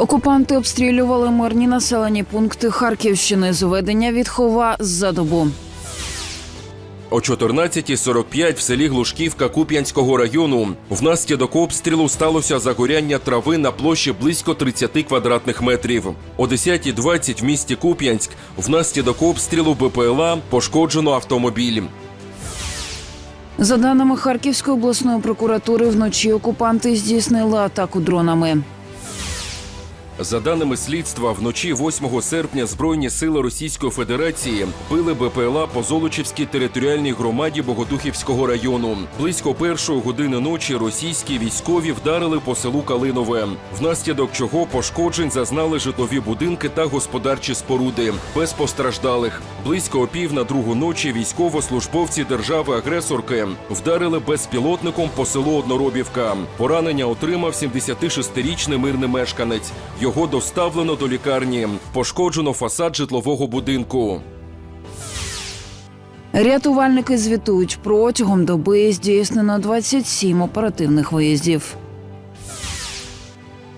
Окупанти обстрілювали мирні населені пункти Харківщини з ведення відхова за добу. О 14.45 в селі Глушківка Куп'янського району внаслідок обстрілу сталося загоряння трави на площі близько 30 квадратних метрів. О 10.20 в місті Куп'янськ внаслідок обстрілу БПЛА пошкоджено автомобіль. За даними Харківської обласної прокуратури, вночі окупанти здійснили атаку дронами. За даними слідства, вночі 8 серпня Збройні сили Російської Федерації били БПЛА по Золочівській територіальній громаді Богодухівського району. Близько першої години ночі російські військові вдарили по селу Калинове, внаслідок чого пошкоджень зазнали житлові будинки та господарчі споруди без постраждалих. Близько опів на другу ночі військовослужбовці держави-агресорки вдарили безпілотником по селу Одноробівка. Поранення отримав 76-річний мирний мешканець. Його доставлено до лікарні. Пошкоджено фасад житлового будинку. Рятувальники звітують протягом доби здійснено 27 оперативних виїздів.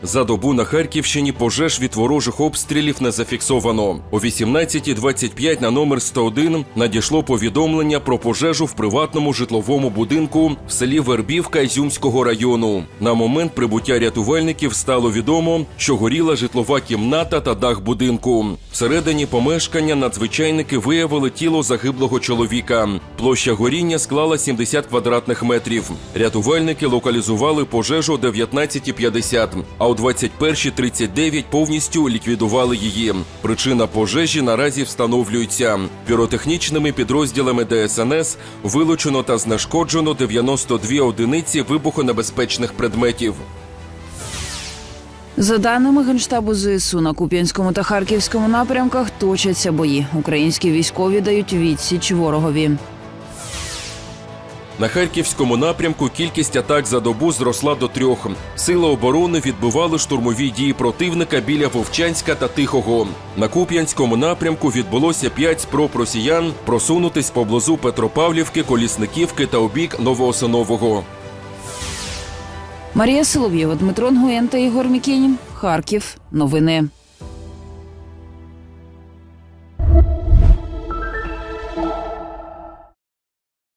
За добу на Харківщині пожеж від ворожих обстрілів не зафіксовано. О 18.25 на номер 101 надійшло повідомлення про пожежу в приватному житловому будинку в селі Вербівка Ізюмського району. На момент прибуття рятувальників стало відомо, що горіла житлова кімната та дах будинку. Всередині помешкання надзвичайники виявили тіло загиблого чоловіка. Площа горіння склала 70 квадратних метрів. Рятувальники локалізували пожежу о 19.50, а о 21.39 повністю ліквідували її. Причина пожежі наразі встановлюється. Піротехнічними підрозділами ДСНС вилучено та знешкоджено 92 одиниці вибухонебезпечних предметів. За даними Генштабу ЗСУ, на Куп'янському та Харківському напрямках точаться бої. Українські військові дають відсіч ворогові. На харківському напрямку кількість атак за добу зросла до трьох. Сили оборони відбивали штурмові дії противника біля Вовчанська та Тихого. На Куп'янському напрямку відбулося п'ять спроб росіян просунутись поблизу Петропавлівки, Колісниківки та обік Новоосинового. Марія Солов'єва, Дмитро Нгуєн та Ігор Мікенін. Харків. Новини.